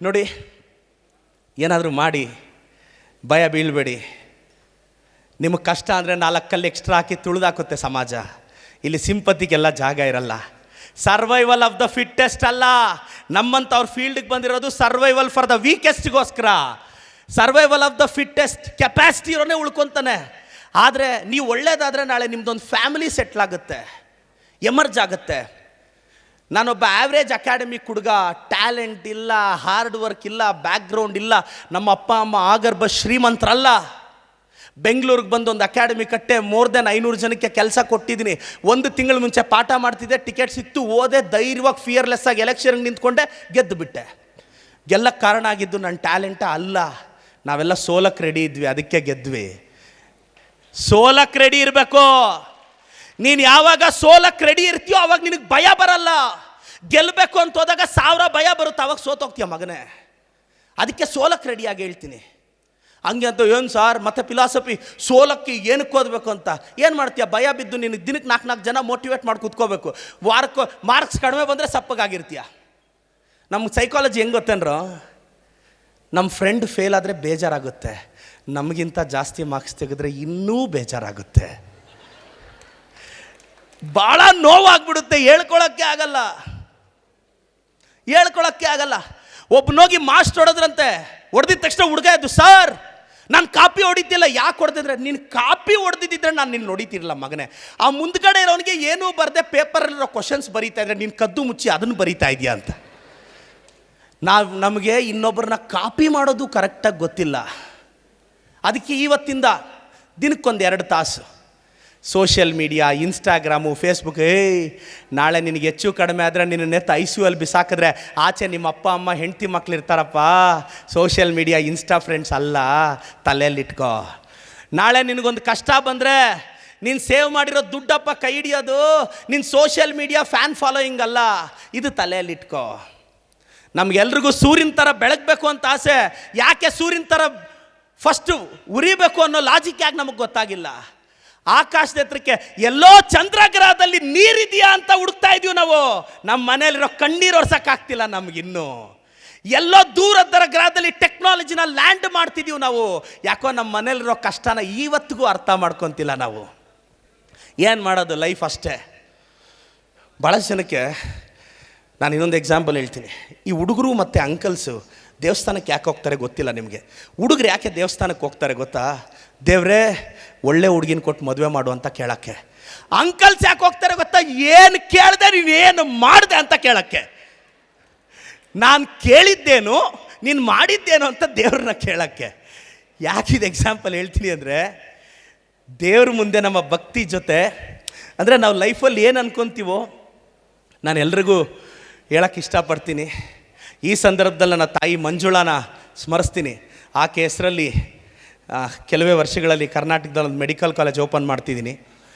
ನೋಡಿ, ಏನಾದರೂ ಮಾಡಿ, ಭಯ ಬೀಳಬೇಡಿ. ನಿಮಗೆ ಕಷ್ಟ ಅಂದರೆ ನಾಲ್ಕಲ್ಲಿ ಎಕ್ಸ್ಟ್ರಾ ಹಾಕಿ ತುಳಿದಾಕುತ್ತೆ ಸಮಾಜ. ಇಲ್ಲಿ ಸಿಂಪತಿಗೆಲ್ಲ ಜಾಗ ಇರಲ್ಲ. ಸರ್ವೈವಲ್ ಆಫ್ ದ ಫಿಟ್ಟೆಸ್ಟ್ ಅಲ್ಲ. ನಮ್ಮಂಥವ್ರ ಫೀಲ್ಡ್ಗೆ ಬಂದಿರೋದು survival for the ವೀಕೆಸ್ಟ್ಗೋಸ್ಕರ survival of the fittest capacity ಇರೋನೇ ಉಳ್ಕೊತಾನೆ. ಆದರೆ ನೀವು ಒಳ್ಳೇದಾದರೆ ನಾಳೆ ನಿಮ್ಮದೊಂದು ಫ್ಯಾಮಿಲಿ ಸೆಟ್ಲ್ ಆಗುತ್ತೆ. ಎಮರ್ಜ್ ಆಗುತ್ತೆ. ನಾನೊಬ್ಬ ಆವ್ರೇಜ್ ಅಕಾಡೆಮಿ ಹುಡುಗ ಟ್ಯಾಲೆಂಟ್ ಇಲ್ಲ ಹಾರ್ಡ್ ವರ್ಕ್ ಇಲ್ಲ ಬ್ಯಾಕ್ಗ್ರೌಂಡ್ ಇಲ್ಲ, ನಮ್ಮ ಅಪ್ಪ, ಅಮ್ಮ ಆಗರ್ಭ ಶ್ರೀಮಂತರಲ್ಲ. ಬೆಂಗಳೂರಿಗೆ ಬಂದು ಒಂದು ಅಕಾಡೆಮಿ ಕಟ್ಟೆ ಮೋರ್ ದೆನ್ ಐನೂರು ಜನಕ್ಕೆ ಕೆಲಸ ಕೊಟ್ಟಿದ್ದೀನಿ ಒಂದು ತಿಂಗಳ ಮುಂಚೆ ಪಾಠ ಮಾಡ್ತಿದ್ದೆ ಟಿಕೆಟ್ ಸಿಕ್ತು, ಓದೆ ಧೈರ್ಯವಾಗಿ ಫಿಯರ್ಲೆಸ್ ಆಗಿ ಎಲೆಕ್ಷನ್ಗೆ ನಿಂತ್ಕೊಂಡೆ, ಗೆದ್ದು ಬಿಟ್ಟೆ. ಎಲ್ಲ ಕಾರಣ ಆಗಿದ್ದು ನನ್ನ ಟ್ಯಾಲೆಂಟ ಅಲ್ಲ. ನಾವೆಲ್ಲ ಸೋಲಕ್ಕೆ ರೆಡಿ ಇದ್ವಿ, ಅದಕ್ಕೆ ಗೆದ್ವಿ. ಸೋಲಕ್ಕೆ ರೆಡಿ ಇರಬೇಕು. ನೀನು ಯಾವಾಗ ಸೋಲಕ್ಕೆ ರೆಡಿ ಇರ್ತೀಯೋ ಅವಾಗ ನಿನಗೆ ಭಯ ಬರಲ್ಲ. ಗೆಲ್ಲಬೇಕು ಅಂತ ಹೋದಾಗ ಸಾವಿರ ಭಯ ಬರುತ್ತೆ, ಅವಾಗ ಸೋತೋಗ್ತೀಯ ಮಗನೇ. ಅದಕ್ಕೆ ಸೋಲಕ್ಕೆ ರೆಡಿಯಾಗಿ ಹೇಳ್ತೀನಿ. ಹಂಗೆ ಅಂತ ಏನು ಸಾರ್, ಮತ್ತೆ ಫಿಲಾಸಫಿ ಸೋಲಕ್ಕೆ ಏನಕ್ಕೆ ಓದಬೇಕು ಅಂತ? ಏನು ಮಾಡ್ತೀಯ? ಭಯ ಬಿದ್ದು ನೀನು ದಿನಕ್ಕೆ ನಾಲ್ಕು ನಾಲ್ಕು ಜನ ಮೋಟಿವೇಟ್ ಮಾಡಿ ಕೂತ್ಕೋಬೇಕು. ವಾರಕ್ಕೆ ಮಾರ್ಕ್ಸ್ ಕಡಿಮೆ ಬಂದರೆ ಸಪ್ಪಗಾಗಿರ್ತೀಯ. ನಮ್ಗೆ ಸೈಕಾಲಜಿ ಹೆಂಗೆ ಗೊತ್ತೇನ್ರೋ? ನಮ್ಮ ಫ್ರೆಂಡ್ ಫೇಲ್ ಆದರೆ ಬೇಜಾರಾಗುತ್ತೆ. ನಮಗಿಂತ ಜಾಸ್ತಿ ಮಾರ್ಕ್ಸ್ ತೆಗೆದ್ರೆ ಇನ್ನೂ ಬೇಜಾರಾಗುತ್ತೆ. ಭಾಳ ನೋವಾಗ್ಬಿಡುತ್ತೆ, ಹೇಳ್ಕೊಳಕ್ಕೆ ಆಗಲ್ಲ. ಹೇಳ್ಕೊಳಕ್ಕೆ ಆಗಲ್ಲ. ಒಬ್ಬನೋಗಿ ಮಾಸ್ಟ್ ಹೊಡೆದ್ರಂತೆ ಹೊಡೆದಿದ ತಕ್ಷಣ ಹುಡುಗ ಇದ್ದು ಸರ್, ನಾನು ಕಾಪಿ ಹೊಡಿತಿಲ್ಲ, ಯಾಕೆ ಹೊಡೆದಿದ್ರೆ? ನೀನು ಕಾಪಿ ಹೊಡೆದಿದ್ದಿದ್ರೆ ನಾನು ನಿನ್ನ ಹೊಡಿತಿರಲ್ಲ ಮಗನೇ. ಆ ಮುಂದ್ಗಡೆ ಇರೋನಿಗೆ ಏನೂ ಬರದೆ ಪೇಪರಲ್ಲಿರೋ ಕ್ವಶನ್ಸ್ ಬರೀತಾ ಇದ್ರೆ, ನೀನು ಕದ್ದು ಮುಚ್ಚಿ ಅದನ್ನು ಬರೀತಾ ಇದೆಯಾ? ಅಂತ. ನಾವು, ನಮಗೆ ಇನ್ನೊಬ್ಬರನ್ನ ಕಾಪಿ ಮಾಡೋದು ಕರೆಕ್ಟಾಗಿ ಗೊತ್ತಿಲ್ಲ. ಅದಕ್ಕೆ ಇವತ್ತಿಂದ ದಿನಕ್ಕೊಂದು ಎರಡು ತಾಸು. ಸೋಷಿಯಲ್ ಮೀಡಿಯಾ ಇನ್ಸ್ಟಾಗ್ರಾಮು ಫೇಸ್ಬುಕ್ ಏಯ್, ನಾಳೆ ನಿನಗೆ ಹೆಚ್ಚು ಕಡಿಮೆ ಆದರೆ ನಿನ್ನ ನೆತ್ತ ಐ ಸಿ ಅಲ್ಲಿ ಬಿಸಾಕಿದ್ರೆ ಆಚೆ ನಿಮ್ಮ ಅಪ್ಪ, ಅಮ್ಮ, ಹೆಂಡತಿ ಮಕ್ಳು ಇರ್ತಾರಪ್ಪ. ಸೋಷಿಯಲ್ ಮೀಡಿಯಾ ಇನ್ಸ್ಟಾ ಫ್ರೆಂಡ್ಸ್ ಅಲ್ಲ ತಲೆಯಲ್ಲಿಟ್ಕೋ ನಾಳೆ ನಿನಗೊಂದು ಕಷ್ಟ ಬಂದರೆ ನೀನು ಸೇವ್ ಮಾಡಿರೋ ದುಡ್ಡಪ್ಪ ಕೈ ಹಿಡಿಯೋದು ನಿನ್ನ ಸೋಷಿಯಲ್ ಮೀಡಿಯಾ ಫ್ಯಾನ್ ಫಾಲೋಯಿಂಗ್ ಅಲ್ಲ, ಇದು ತಲೆಯಲ್ಲಿಟ್ಕೋ ನಮಗೆಲ್ರಿಗೂ ಸೂರ್ಯನ ಥರ ಬೆಳಗಬೇಕು ಅಂತ ಆಸೆ, ಯಾಕೆ ಸೂರ್ಯನ ಥರ ಫಸ್ಟು ಉರಿಬೇಕು ಅನ್ನೋ ಲಾಜಿಕ್ ಯಾಕೆ ನಮಗೆ ಗೊತ್ತಾಗಿಲ್ಲ? ಆಕಾಶದ ಎತ್ತರಕ್ಕೆ ಎಲ್ಲೋ ಚಂದ್ರಗ್ರಹದಲ್ಲಿ ನೀರಿದೆಯಾ ಅಂತ ಹುಡುಕ್ತಾ ಇದೀವಿ ನಾವು. ನಮ್ಮ ಮನೇಲಿರೋ ಕಣ್ಣೀರು ಹೊರಸಕ್ಕಾಗ್ತಿಲ್ಲ ನಮಗಿನ್ನೂ ಎಲ್ಲೋ ದೂರದ್ದರ ಗ್ರಹದಲ್ಲಿ ಟೆಕ್ನಾಲಜಿನ ಲ್ಯಾಂಡ್ ಮಾಡ್ತಿದ್ದೀವಿ ನಾವು. ಯಾಕೋ ನಮ್ಮ ಮನೇಲಿರೋ ಕಷ್ಟನ ಇವತ್ತಿಗೂ ಅರ್ಥ ಮಾಡ್ಕೊತಿಲ್ಲ ನಾವು. ಏನು ಮಾಡೋದು ಲೈಫ್ ಅಷ್ಟೇ. ಭಾಳಷ್ಟು ಜನಕ್ಕೆ ನಾನು ಇನ್ನೊಂದು ಎಕ್ಸಾಂಪಲ್ ಹೇಳ್ತೀನಿ. ಈ ಹುಡುಗರು ಮತ್ತು ಅಂಕಲ್ಸು ದೇವಸ್ಥಾನಕ್ಕೆ ಯಾಕೆ ಹೋಗ್ತಾರೆ ಗೊತ್ತಿಲ್ಲ ನಿಮಗೆ. ಹುಡುಗರು ಯಾಕೆ ದೇವಸ್ಥಾನಕ್ಕೆ ಹೋಗ್ತಾರೆ ಗೊತ್ತಾ? ದೇವ್ರೇ, ಒಳ್ಳೆ ಹುಡುಗಿನ ಕೊಟ್ಟು ಮದುವೆ ಮಾಡು ಅಂತ ಕೇಳೋಕ್ಕೆ. ಅಂಕಲ್ಸ್ ಯಾಕೆ ಹೋಗ್ತಾರೆ ಗೊತ್ತಾ? ಏನು ಕೇಳಿದೆ, ನೀನು ಏನು ಮಾಡಿದೆ ಅಂತ ಕೇಳೋಕ್ಕೆ. ನಾನು ಕೇಳಿದ್ದೇನು, ನೀನು ಮಾಡಿದ್ದೇನು ಅಂತ ದೇವ್ರನ್ನ ಕೇಳೋಕ್ಕೆ. ಯಾಕಿದು ಎಕ್ಸಾಂಪಲ್ ಹೇಳ್ತೀನಿ ಅಂದರೆ, ದೇವ್ರ ಮುಂದೆ ನಮ್ಮ ಭಕ್ತಿ ಜೊತೆ, ಅಂದರೆ ನಾವು ಲೈಫಲ್ಲಿ ಏನು ಅನ್ಕೊತೀವೋ, ನಾನು ಎಲ್ರಿಗೂ ಹೇಳಕ್ಕೆ ಇಷ್ಟಪಡ್ತೀನಿ. ಈ ಸಂದರ್ಭದಲ್ಲಿ ನನ್ನ ತಾಯಿ ಮಂಜುಳಾನ ಸ್ಮರಿಸ್ತೀನಿ. ಆಕೆ ಹೆಸರಲ್ಲಿ ಕೆಲವೇ ವರ್ಷಗಳಲ್ಲಿ ಕರ್ನಾಟಕದಲ್ಲಿ ಒಂದು ಮೆಡಿಕಲ್ ಕಾಲೇಜ್ ಓಪನ್ ಮಾಡ್ತಿದ್ದೀನಿ.